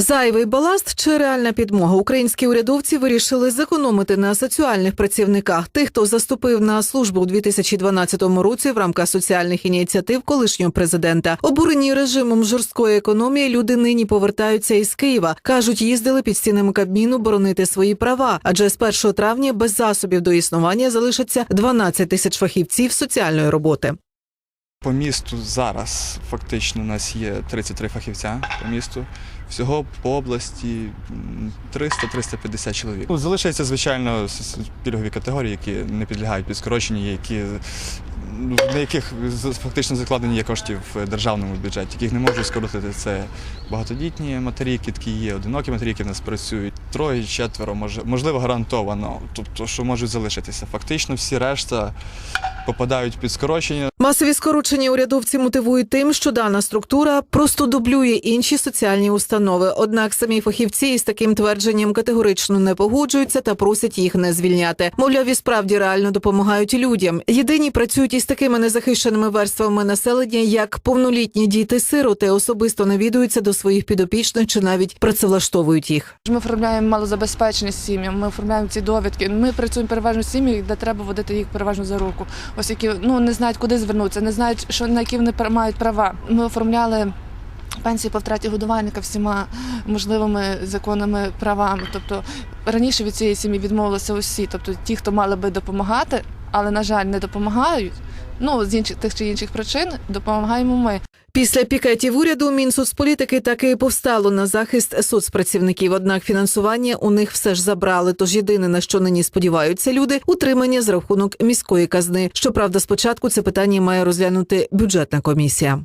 Зайвий баласт чи реальна підмога українські урядовці вирішили зекономити на соціальних працівниках тих, хто заступив на службу у 2012 році в рамках соціальних ініціатив колишнього президента. Обурені режимом жорсткої економії люди нині повертаються із Києва. кажуть, їздили під стінами Кабміну боронити свої права. Адже з 1 травня без засобів до існування залишаться 12 тисяч фахівців соціальної роботи. По місту зараз фактично у нас є 33 фахівця по місту. Всього по області 300-350 чоловік. Ну, Залишаються, звичайно, пільгові категорії, які не підлягають під скороченні, які ну, на яких фактично закладені є коштів в державному бюджеті, яких не можуть скоротити. Це багатодітні матері, які є, одинокі матері, які в нас працюють. Троє, четверо, можливо, гарантовано. Тобто, що можуть залишитися. Фактично, всі решта попадають під скорочення. Масові скорочення урядовці мотивують тим, що дана структура просто дублює інші соціальні установи. Однак самі фахівці із таким твердженням категорично не погоджуються та просять їх не звільняти. Мовляв, і справді реально допомагають людям. Єдині працюють із такими незахищеними верствами населення, як повнолітні діти-сироти, особисто навідуються до своїх підопічних чи навіть працевлаштовують їх. Ми оформляємо малозабезпечені сім'ї, ми оформляємо ці довідки. Ми працюємо переважно сім'ями, де треба водити їх переважно за руку. Ось які ну не знають, куди звернутися, не знають, що на які вони мають права. Ми оформляли. Пенсії по втраті годувальника всіма можливими законними правами. Тобто раніше від цієї сім'ї відмовилися усі, тобто ті, хто мали би допомагати, але на жаль, не допомагають. Ну з інших тих чи інших причин допомагаємо ми. Після пікетів уряду Мінсоцполітики таки повстало на захист соцпрацівників. Однак фінансування у них все ж забрали. Тож єдине на що нині сподіваються люди утримання з рахунок міської казни. Щоправда, спочатку це питання має розглянути бюджетна комісія.